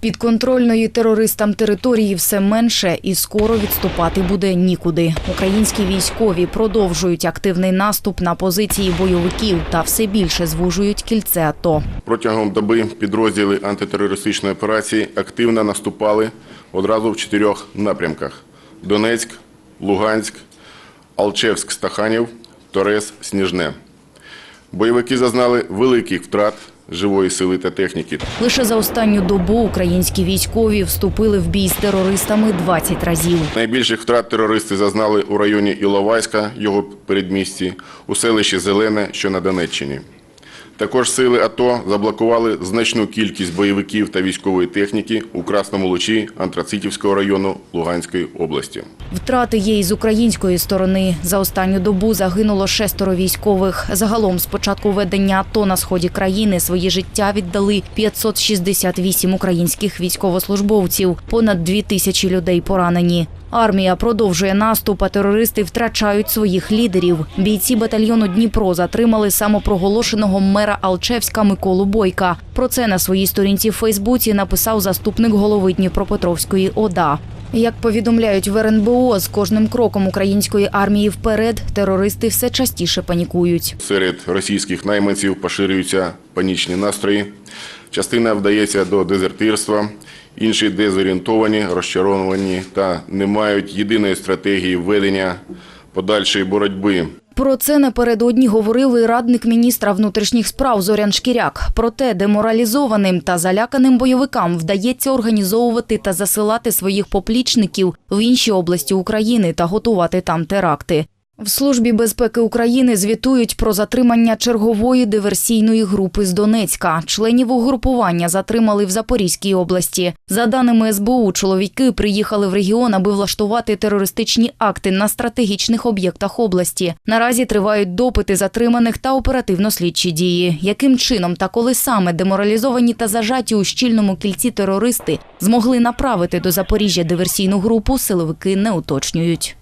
Підконтрольної терористам території все менше і скоро відступати буде нікуди. Українські військові продовжують активний наступ на позиції бойовиків та все більше звужують кільце АТО. Протягом доби підрозділи антитерористичної операції активно наступали одразу в чотирьох напрямках: Донецьк, Луганськ, Алчевськ, Стаханів, Торес, Сніжне. Бойовики зазнали великих втрат живої сили та техніки. Лише за останню добу українські військові вступили в бій з терористами 20 разів. Найбільших втрат терористи зазнали у районі Іловайська, його передмісті, у селищі Зелене, що на Донеччині. Також сили АТО заблокували значну кількість бойовиків та військової техніки у Красному Лучі Антрацитівського району Луганської області. Втрати є з української сторони. За останню добу загинуло шестеро військових. Загалом з початку ведення АТО на сході країни свої життя віддали 568 українських військовослужбовців. Понад дві тисячі людей поранені. Армія продовжує наступ, а терористи втрачають своїх лідерів. Бійці батальйону Дніпро затримали самопроголошеного мера Алчевська Миколу Бойка. Про це на своїй сторінці в Фейсбуці написав заступник голови Дніпропетровської ОДА. Як повідомляють в РНБО, з кожним кроком української армії вперед терористи все частіше панікують. Серед російських найманців поширюються панічні настрої. Частина вдається до дезертирства, інші дезорієнтовані, розчаровані та не мають єдиної стратегії ведення подальшої боротьби. Про це напередодні говорив і радник міністра внутрішніх справ Зорян Шкіряк. Проте деморалізованим та заляканим бойовикам вдається організовувати та засилати своїх поплічників в інші області України та готувати там теракти. В Службі безпеки України звітують про затримання чергової диверсійної групи з Донецька. Членів угрупування затримали в Запорізькій області. За даними СБУ, чоловіки приїхали в регіон, аби влаштувати терористичні акти на стратегічних об'єктах області. Наразі тривають допити затриманих та оперативно-слідчі дії. Яким чином та коли саме деморалізовані та зажаті у щільному кільці терористи змогли направити до Запоріжжя диверсійну групу, силовики не уточнюють.